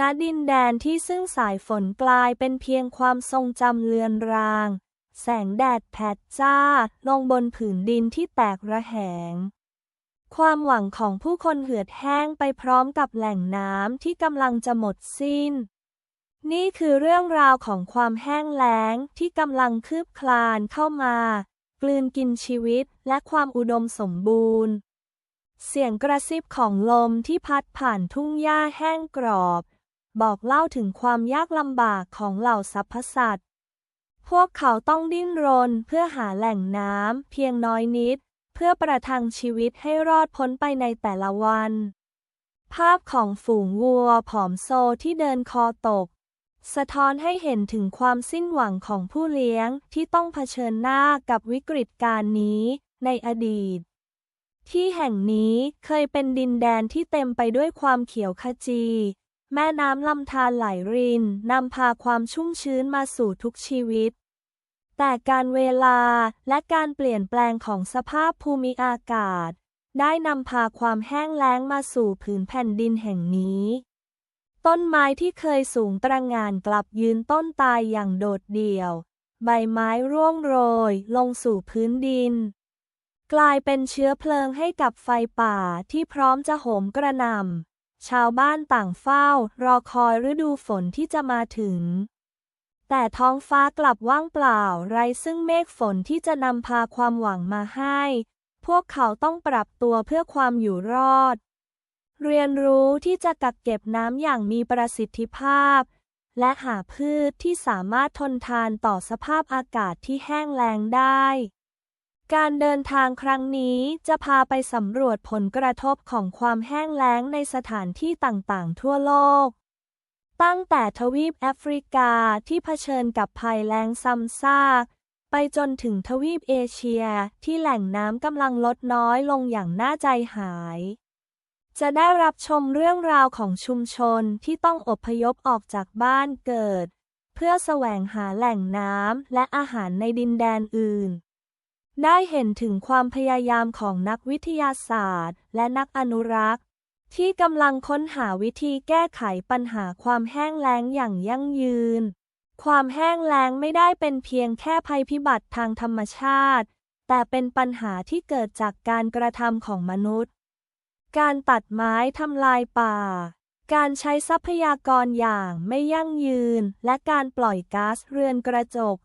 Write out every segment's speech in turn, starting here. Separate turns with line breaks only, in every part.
ณดินแดนที่ซึ่งสายฝนกลายเป็นเพียงความทรงจำเลือนราง แสงแดดแผดจ้า ลงบนผืนดินที่แตกระแหง ความหวังของผู้คนเหือดแห้งไปพร้อมกับแหล่งน้ำที่กำลังจะหมดสิ้น นี่คือเรื่องราวของความแห้งแล้งที่กำลังคืบคลานเข้ามา กลืนกินชีวิตและความอุดมสมบูรณ์ เสียงกระซิบของลมที่พัดผ่านทุ่งหญ้าแห้งกรอบ บอกเล่าถึงความยากลำบากของเหล่าสรรพสัตว์ พวกเขาต้องดิ้นรนเพื่อหาแหล่งน้ำเพียงน้อยนิด เพื่อประทังชีวิตให้รอดพ้นไปในแต่ละวัน ภาพของฝูงวัวผอมโซที่เดินคอตก สะท้อนให้เห็นถึงความสิ้นหวังของผู้เลี้ยงที่ต้องเผชิญหน้ากับวิกฤตการณ์นี้ในอดีตที่แห่งนี้เคยเป็นดินแดนที่เต็มไปด้วยความเขียวขจี แม่น้ำลำธารไหลรินนำพาความชุ่มชื้นมาสู่ทุกชีวิต แต่การเวลาและการเปลี่ยนแปลงของสภาพภูมิอากาศ ได้นำพาความแห้งแล้งมาสู่ผืนแผ่นดินแห่งนี้ ต้นไม้ที่เคยสูงตระงานกลับยืนต้นตายอย่างโดดเดี่ยว ใบไม้ร่วงโรยลงสู่พื้นดิน กลายเป็นเชื้อเพลิงให้กับไฟป่าที่พร้อมจะโหมกระหน่ำ ชาวบ้านต่างเฝ้า รอคอยฤดูฝนที่จะมาถึง แต่ท้องฟ้ากลับว่างเปล่า ไร้ซึ่งเมฆฝนที่จะนำพาความหวังมาให้ พวกเขาต้องปรับตัวเพื่อความอยู่รอด เรียนรู้ที่จะกักเก็บน้ำอย่างมีประสิทธิภาพ และหาพืชที่สามารถทนทานต่อสภาพอากาศที่แห้งแล้งได้ การเดินทางครั้งนี้จะพาไปสำรวจผลกระทบของความแห้งแล้งในสถานที่ต่างๆ ทั่วโลก ตั้งแต่ทวีปแอฟริกาที่เผชิญกับภัยแล้งซ้ำซากไปจนถึงทวีปเอเชียที่แหล่งน้ำกำลังลดน้อยลงอย่างน่าใจหาย จะได้รับชมเรื่องราวของชุมชนที่ต้องอพยพออกจากบ้านเกิด เพื่อแสวงหาแหล่งน้ำและอาหารในดินแดนอื่น ได้เห็นถึงความพยายามของนักวิทยาศาสตร์ และนักอนุรักษ์ ที่กำลังค้นหาวิธีแก้ไขปัญหาความแห้งแล้งอย่างยั่งยืน ความแห้งแล้งไม่ได้เป็นเพียงแค่ภัยพิบัติทางธรรมชาติ แต่เป็นปัญหาที่เกิดจากการกระทำของมนุษย์ การตัดไม้ทำลายป่า การใช้ทรัพยากรอย่างไม่ยั่งยืน และการปล่อยก๊าซเรือนกระจก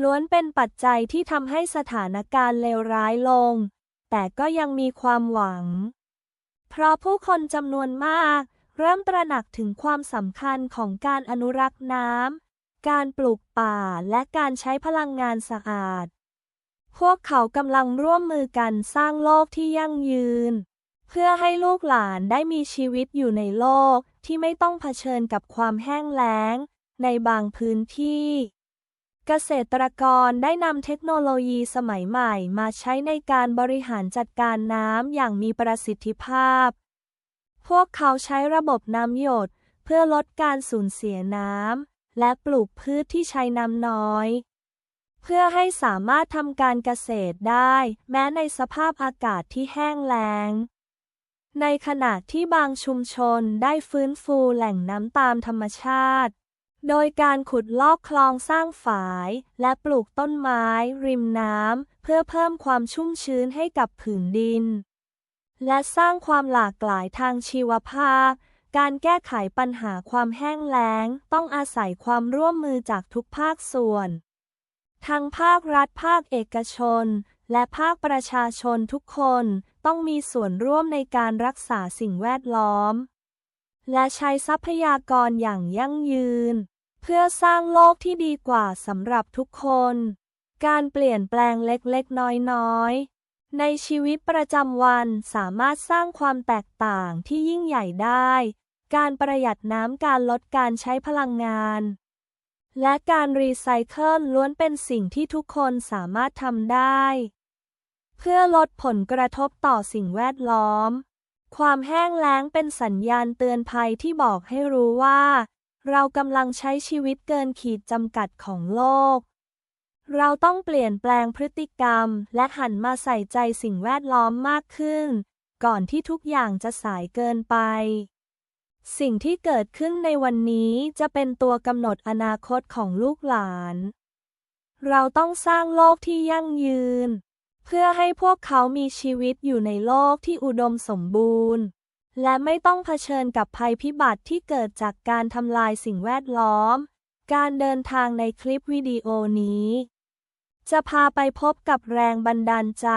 ล้วนเป็นปัจจัยที่ทำให้สถานการณ์เลวร้ายลง แต่ก็ยังมีความหวัง เพราะผู้คนจำนวนมาก เริ่มตระหนักถึงความสำคัญของการอนุรักษ์น้ำ การปลูกป่าและการใช้พลังงานสะอาด พวกเขากำลังร่วมมือกันสร้างโลกที่ยั่งยืน เพื่อให้ลูกหลานได้มีชีวิตอยู่ในโลกที่ไม่ต้องเผชิญกับความแห้งแล้งในบางพื้นที่ เกษตรกรได้นำเทคโนโลยีสมัยใหม่มาใช้ในการบริหารจัดการน้ำอย่างมีประสิทธิภาพ พวกเขาใช้ระบบน้ำหยดเพื่อลดการสูญเสียน้ำและปลูกพืชที่ใช้น้ำน้อย เพื่อให้สามารถทำการเกษตรได้ แม้ในสภาพอากาศที่แห้งแล้ง ในขณะที่บางชุมชนได้ฟื้นฟูแหล่งน้ำตามธรรมชาติ โดยการขุดลอกคลองสร้างฝาย และปลูกต้นไม้ ริมน้ำ เพื่อเพิ่มความชุ่มชื้นให้กับผืนดิน และสร้างความหลากหลายทางชีวภาพ การแก้ไขปัญหาความแห้งแล้ง ต้องอาศัยความร่วมมือจากทุกภาคส่วน ทั้งภาครัฐภาคเอกชน และภาคประชาชนทุกคนต้องมีส่วนร่วมในการรักษาสิ่งแวดล้อม และใช้ทรัพยากรอย่างยั่งยืน เพื่อสร้างโลกที่ดีกว่าสำหรับทุกคน การเปลี่ยนแปลงเล็กๆ น้อยๆ ในชีวิตประจำวันสามารถสร้างความแตกต่างที่ยิ่งใหญ่ได้ การประหยัดน้ำการลดการใช้พลังงาน และการรีไซเคิลล้วนเป็นสิ่งที่ทุกคนสามารถทำได้ เพื่อลดผลกระทบต่อสิ่งแวดล้อม ความแห้งแล้งเป็นสัญญาณเตือนภัยที่บอกให้รู้ว่า เรากำลังใช้ชีวิตเกินขีดจำกัดของโลก เราต้องเปลี่ยนแปลงพฤติกรรม และหันมาใส่ใจสิ่งแวดล้อมมากขึ้น ก่อนที่ทุกอย่างจะสายเกินไป สิ่งที่เกิดขึ้นในวันนี้จะเป็นตัวกำหนดอนาคตของลูกหลาน เราต้องสร้างโลกที่ยั่งยืน เพื่อให้พวกเขามีชีวิตอยู่ในโลกที่อุดมสมบูรณ์ และไม่ต้องเผชิญกับภัยพิบัติที่เกิดจากการทำลายสิ่งแวดล้อม การเดินทางในคลิปวิดีโอนี้ จะพาไปพบกับแรงบันดาลใจ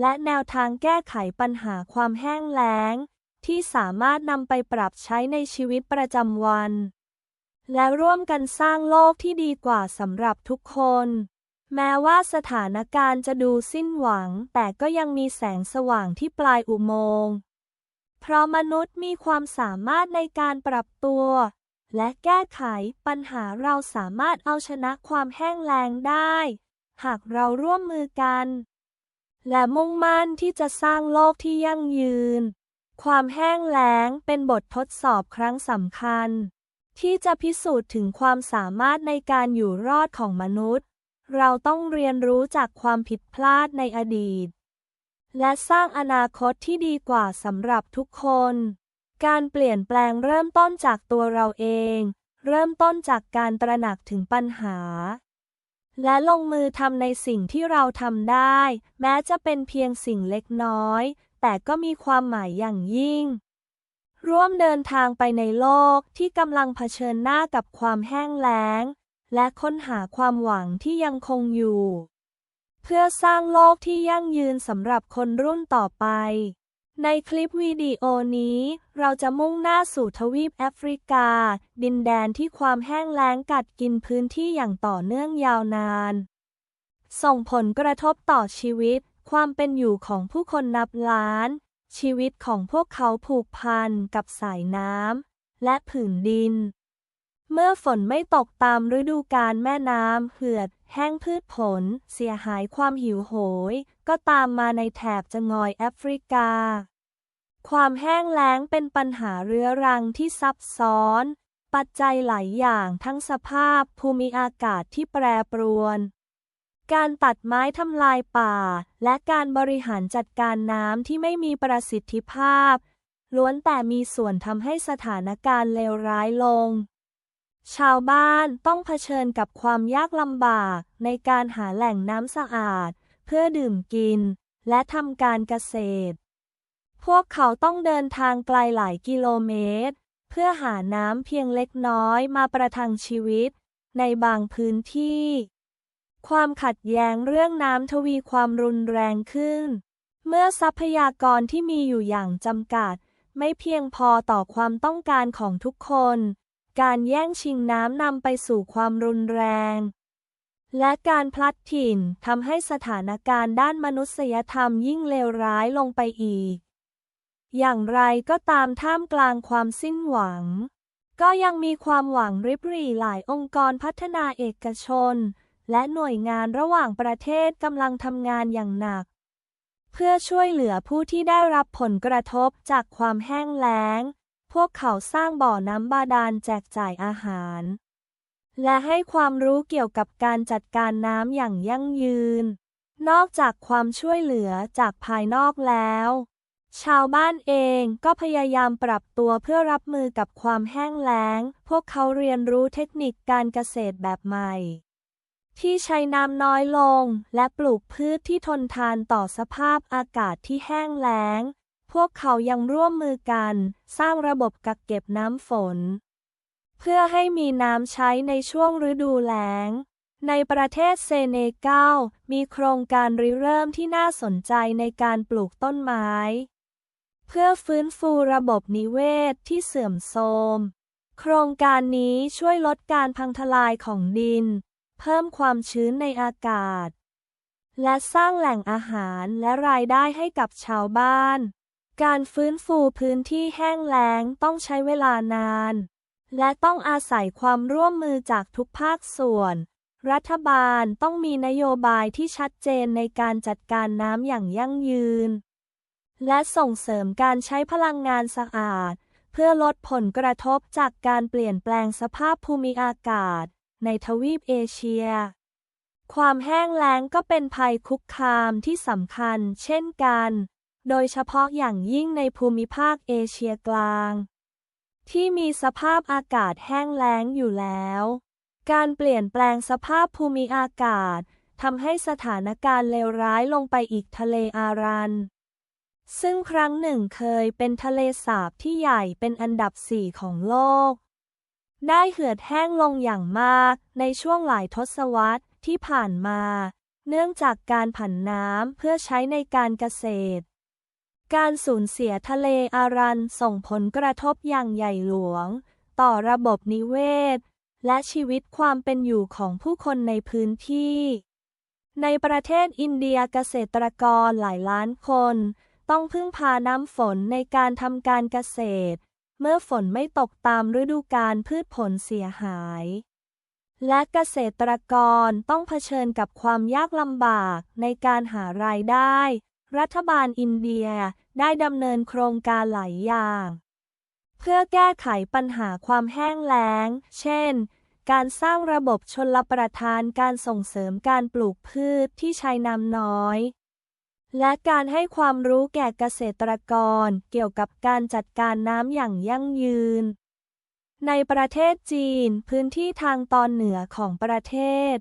และแนวทางแก้ไขปัญหาความแห้งแล้ง ที่สามารถนำไปปรับใช้ในชีวิตประจำวัน และร่วมกันสร้างโลกที่ดีกว่าสำหรับทุกคน แม้ว่าสถานการณ์จะดูสิ้นหวัง แต่ก็ยังมีแสงสว่างที่ปลายอุโมงค์ เพราะมนุษย์มีความสามารถในการปรับตัว และแก้ไขปัญหาเราสามารถเอาชนะความแห้งแล้งได้ หากเราร่วมมือกัน และมุ่งมั่นที่จะสร้างโลกที่ยั่งยืน ความแห้งแล้งเป็นบททดสอบครั้งสำคัญ ที่จะพิสูจน์ถึงความสามารถในการอยู่รอดของมนุษย์ เราต้องเรียนรู้จากความผิดพลาดในอดีต และสร้างอนาคตที่ดีกว่าสำหรับทุกคน การเปลี่ยนแปลงเริ่มต้นจากตัวเราเอง เริ่มต้นจากการตระหนักถึงปัญหา และลงมือทำในสิ่งที่เราทำได้ แม้จะเป็นเพียงสิ่งเล็กน้อย แต่ก็มีความหมายอย่างยิ่ง ร่วมเดินทางไปในโลกที่กำลังเผชิญหน้ากับความแห้งแล้ง และค้นหาความหวังที่ยังคงอยู่ เพื่อสร้างโลกที่ยั่งยืนสำหรับคนรุ่นต่อไป ในคลิปวิดีโอนี้ เราจะมุ่งหน้าสู่ทวีปแอฟริกา ดินแดนที่ความแห้งแล้งกัดกินพื้นที่อย่างต่อเนื่องยาวนาน ส่งผลกระทบต่อชีวิต ความเป็นอยู่ของผู้คนนับล้าน ชีวิตของพวกเขาผูกพันกับสายน้ำและผืนดิน เมื่อฝนไม่ตกตามฤดูกาลแม่น้ำเหือด แห้งพืชผล เสียหายความหิวโหย ก็ตามมาในแถบจะงอยแอฟริกา ความแห้งแล้งเป็นปัญหาเรื้อรังที่ซับซ้อน ปัจจัยหลายอย่างทั้งสภาพภูมิอากาศที่แปรปรวน การตัดไม้ทำลายป่า และการบริหารจัดการน้ำที่ไม่มีประสิทธิภาพ ล้วนแต่มีส่วนทำให้สถานการณ์เลวร้ายลง ชาวบ้านต้องเผชิญกับความยากลำบากในการหาแหล่งน้ำสะอาด เพื่อดื่มกิน และทำการเกษตร พวกเขาต้องเดินทางไกลหลายกิโลเมตร เพื่อหาน้ำเพียงเล็กน้อยมาประทังชีวิต ในบางพื้นที่ ความขัดแย้งเรื่องน้ำทวีความรุนแรงขึ้น เมื่อทรัพยากรที่มีอยู่อย่างจำกัด ไม่เพียงพอต่อความต้องการของทุกคน การแย่งชิงน้ำนำไปสู่ความรุนแรง และการพลัดถิ่นทำให้สถานการณ์ด้านมนุษยธรรมยิ่งเลวร้ายลงไปอีก อย่างไรก็ตามท่ามกลางความสิ้นหวัง ก็ยังมีความหวังริบหรี่หลายองค์กรพัฒนาเอกชน และหน่วยงานระหว่างประเทศกำลังทำงานอย่างหนัก เพื่อช่วยเหลือผู้ที่ได้รับผลกระทบจากความแห้งแล้ง วกเขาสร้างบ่อน้ำบาดาลแจกจ่ายอาหาร และให้ความรู้เกี่ยวกับการจัดการน้ำอย่างยั่งยืน นอกจากความช่วยเหลือจากภายนอกแล้ว ชาวบ้านเองก็พยายามปรับตัวเพื่อรับมือกับความแห้งแล้ง พวกเขาเรียนรู้เทคนิคการเกษตรแบบใหม่ ที่ใช้น้ำน้อยลง และปลูกพืชที่ทนทานต่อสภาพอากาศที่แห้งแล้ง พวกเขายังร่วมมือกัน สร้างระบบกักเก็บน้ำฝน เพื่อให้มีน้ำใช้ในช่วงฤดูแล้ง ในประเทศเซเนกัลมีโครงการริเริ่มที่น่าสนใจในการปลูกต้นไม้ เพื่อฟื้นฟูระบบนิเวศที่เสื่อมโทรม โครงการนี้ช่วยลดการพังทลายของดิน เพิ่มความชื้นในอากาศ และสร้างแหล่งอาหารและรายได้ให้กับชาวบ้าน การฟื้นฟูพื้นที่แห้งแล้งต้องใช้เวลานาน และต้องอาศัยความร่วมมือจากทุกภาคส่วน รัฐบาลต้องมีนโยบายที่ชัดเจนในการจัดการน้ำอย่างยั่งยืน และส่งเสริมการใช้พลังงานสะอาด เพื่อลดผลกระทบจากการเปลี่ยนแปลงสภาพภูมิอากาศ ในทวีปเอเชีย ความแห้งแล้งก็เป็นภัยคุกคามที่สำคัญ เช่นกัน โดยเฉพาะอย่างยิ่งในภูมิภาคเอเชียกลาง ที่มีสภาพอากาศแห้งแล้งอยู่แล้ว การเปลี่ยนแปลงสภาพภูมิอากาศทำให้สถานการณ์เลวร้ายลงไปอีกทะเลอารัน ซึ่งครั้งหนึ่งเคยเป็นทะเลสาบที่ใหญ่เป็นอันดับสี่ของโลก ได้เหือดแห้งลงอย่างมากในช่วงหลายทศวรรษที่ผ่านมา เนื่องจากการผันน้ำเพื่อใช้ในการเกษตร การสูญเสียทะเลอารันส่งผลกระทบอย่างใหญ่หลวง ต่อระบบนิเวศ และชีวิตความเป็นอยู่ของผู้คนในพื้นที่ ในประเทศอินเดียเกษตรกรหลายล้านคน ต้องพึ่งพาน้ำฝนในการทำการเกษตร เมื่อฝนไม่ตกตามฤดูกาลพืชผลเสียหาย และเกษตรกรต้องเผชิญกับความยากลำบากในการหารายได้ รัฐบาลอินเดียได้ดำเนินโครงการหลายอย่าง เพื่อแก้ไขปัญหาความแห้งแล้ง เช่น การสร้างระบบชนลประทานการส่งเสริมการปลูกพืชที่ใช้น้ำน้อย และการให้ความรู้แก่เกษตรกรเกี่ยวกับการจัดการน้ำอย่างยั่งยืน ในประเทศจีนพื้นที่ทางตอนเหนือของประเทศ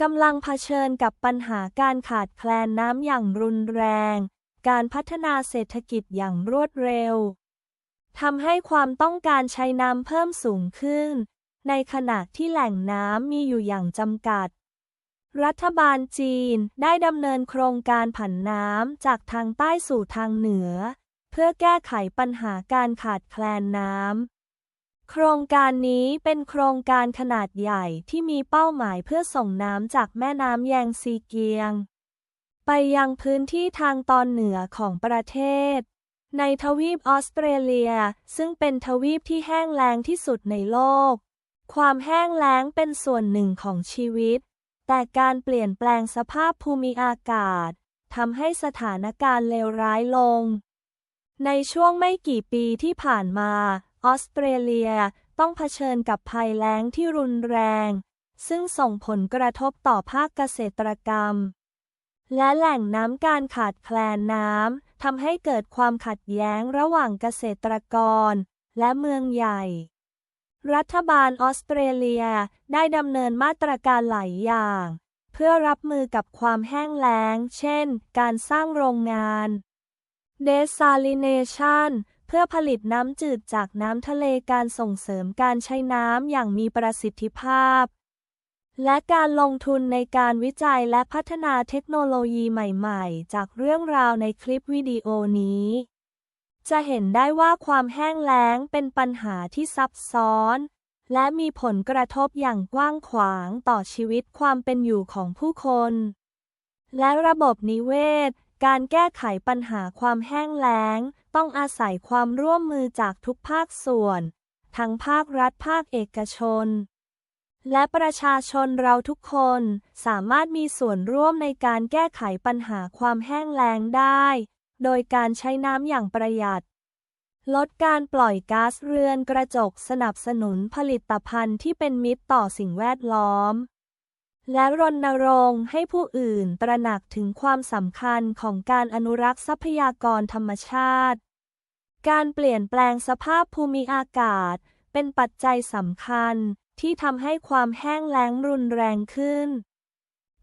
กำลังเผชิญกับปัญหาการขาดแคลนน้ำอย่างรุนแรง การพัฒนาเศรษฐกิจอย่างรวดเร็ว ทำให้ความต้องการใช้น้ำเพิ่มสูงขึ้น ในขณะที่แหล่งน้ำมีอยู่อย่างจำกัด รัฐบาลจีนได้ดำเนินโครงการผันน้ำจากทางใต้สู่ทางเหนือ เพื่อแก้ไขปัญหาการขาดแคลนน้ำ โครงการนี้เป็นโครงการขนาดใหญ่ที่มีเป้าหมายเพื่อส่งน้ำจากแม่น้ำแยงซีเกียง ไปยังพื้นที่ทางตอนเหนือของประเทศ ในทวีปออสเตรเลีย ซึ่งเป็นทวีปที่แห้งแล้งที่สุดในโลก ความแห้งแล้งเป็นส่วนหนึ่งของชีวิต แต่การเปลี่ยนแปลงสภาพภูมิอากาศทำให้สถานการณ์เลวร้ายลง ในช่วงไม่กี่ปีที่ผ่านมา ออสเตรเลียต้องเผชิญกับภัยแล้งที่รุนแรง ซึ่งส่งผลกระทบต่อภาคเกษตรกรรม และแหล่งน้ำการขาดแคลนน้ำทำให้เกิดความขัดแย้งระหว่างเกษตรกร และเมืองใหญ่ รัฐบาลออสเตรเลียได้ดำเนินมาตรการหลายอย่าง เพื่อรับมือกับความแห้งแล้ง เช่น การสร้างโรงงาน desalination พื่อผลิตน้ำจืดจากน้ำทะเลการส่งเสริมการใช้น้ำอย่างมีประสิทธิภาพ และการลงทุนในการวิจัยและพัฒนาเทคโนโลยีใหม่ๆ จากเรื่องราวในคลิปวิดีโอนี้ จะเห็นได้ว่าความแห้งแล้งเป็นปัญหาที่ซับซ้อน และมีผลกระทบอย่างกว้างขวางต่อชีวิตความเป็นอยู่ของผู้คน และระบบนิเวศ การแก้ไขปัญหาความแห้งแล้ง ต้องอาศัยความร่วมมือจากทุกภาคส่วน ทั้งภาครัฐภาคเอกชน และประชาชนเราทุกคนสามารถมีส่วนร่วมในการแก้ไขปัญหาความแห้งแล้งได้ โดยการใช้น้ำอย่างประหยัด ลดการปล่อยก๊าซเรือนกระจกสนับสนุนผลิตภัณฑ์ที่เป็นมิตรต่อสิ่งแวดล้อม และรณรงค์ให้ผู้อื่นตระหนักถึงความสำคัญของการอนุรักษ์ทรัพยากรธรรมชาติ การเปลี่ยนแปลงสภาพภูมิอากาศ เป็นปัจจัยสำคัญที่ทำให้ความแห้งแล้งรุนแรงขึ้น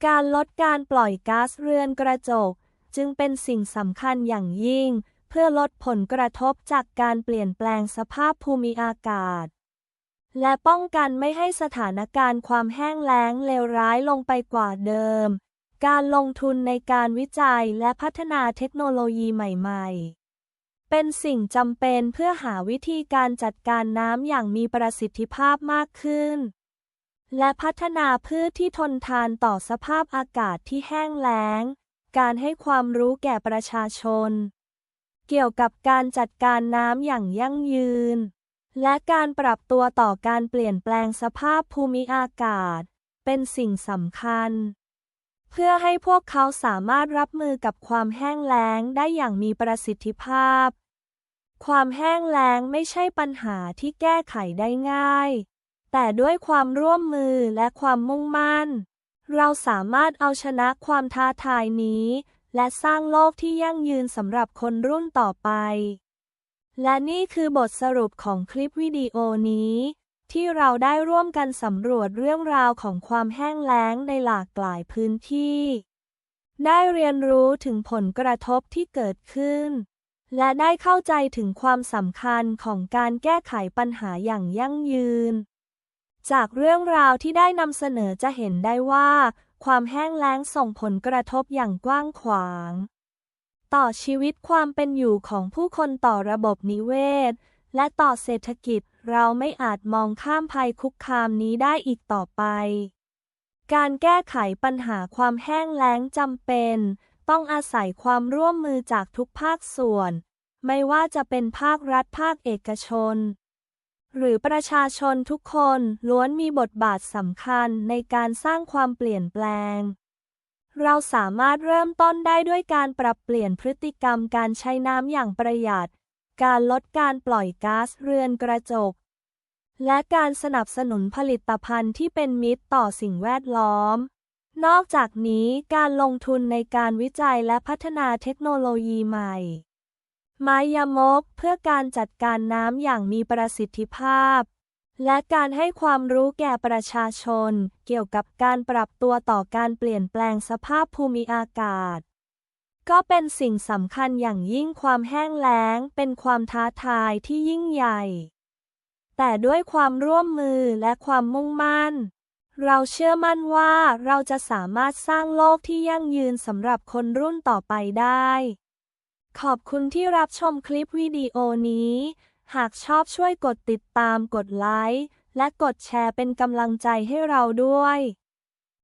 การลดการปล่อยก๊าซเรือนกระจก จึงเป็นสิ่งสำคัญอย่างยิ่ง เพื่อลดผลกระทบจากการเปลี่ยนแปลงสภาพภูมิอากาศ และป้องกันไม่ให้สถานการณ์ความแห้งแล้งเลวร้ายลงไปกว่าเดิม การลงทุนในการวิจัยและพัฒนาเทคโนโลยีใหม่ ๆ เป็นสิ่งจำเป็นเพื่อหาวิธีการจัดการน้ำอย่างมีประสิทธิภาพมากขึ้น และพัฒนาพืชที่ทนทานต่อสภาพอากาศที่แห้งแล้ง การให้ความรู้แก่ประชาชน เกี่ยวกับการจัดการน้ำอย่างยั่งยืน และการปรับตัวต่อการเปลี่ยนแปลงสภาพภูมิอากาศ เป็นสิ่งสำคัญ เพื่อให้พวกเขาสามารถรับมือกับความแห้งแล้งได้อย่างมีประสิทธิภาพ ความแห้งแล้งไม่ใช่ปัญหาที่แก้ไขได้ง่าย แต่ด้วยความร่วมมือและความมุ่งมั่น เราสามารถเอาชนะความท้าทายนี้ และสร้างโลกที่ยั่งยืนสำหรับคนรุ่นต่อไป และนี่คือบทสรุปของคลิปวิดีโอนี้ ที่เราได้ร่วมกันสำรวจเรื่องราวของความแห้งแล้งในหลากหลายพื้นที่ ได้เรียนรู้ถึงผลกระทบที่เกิดขึ้น และได้เข้าใจถึงความสำคัญของการแก้ไขปัญหาอย่างยั่งยืน จากเรื่องราวที่ได้นำเสนอจะเห็นได้ว่า ความแห้งแล้งส่งผลกระทบอย่างกว้างขวาง ต่อชีวิตความเป็นอยู่ของผู้คนต่อระบบนิเวศ และต่อเศรษฐกิจเราไม่อาจมองข้ามภัยคุกคามนี้ได้อีกต่อไป การแก้ไขปัญหาความแห้งแล้งจำเป็น ต้องอาศัยความร่วมมือจากทุกภาคส่วน ไม่ว่าจะเป็นภาครัฐภาคเอกชน หรือประชาชนทุกคนล้วนมีบทบาทสำคัญในการสร้างความเปลี่ยนแปลง เราสามารถเริ่มต้นได้ด้วยการปรับเปลี่ยนพฤติกรรมการใช้น้ำอย่างประหยัด การลดการปล่อยก๊าซเรือนกระจก และการสนับสนุนผลิตภัณฑ์ที่เป็นมิตรต่อสิ่งแวดล้อม นอกจากนี้การลงทุนในการวิจัยและพัฒนาเทคโนโลยีใหม่ ไม้ยมกเพื่อการจัดการน้ำอย่างมีประสิทธิภาพ และการให้ความรู้แก่ประชาชน เกี่ยวกับการปรับตัวต่อการเปลี่ยนแปลงสภาพภูมิอากาศ ก็เป็นสิ่งสำคัญอย่างยิ่งความแห้งแล้ง เป็นความท้าทายที่ยิ่งใหญ่ แต่ด้วยความร่วมมือและความมุ่งมั่น เราเชื่อมั่นว่าเราจะสามารถสร้างโลกที่ยั่งยืนสำหรับคนรุ่นต่อไปได้ ขอบคุณที่รับชมคลิปวิดีโอนี้ หากชอบช่วยกดติดตามกดไลค์ และกดแชร์เป็นกำลังใจให้เราด้วย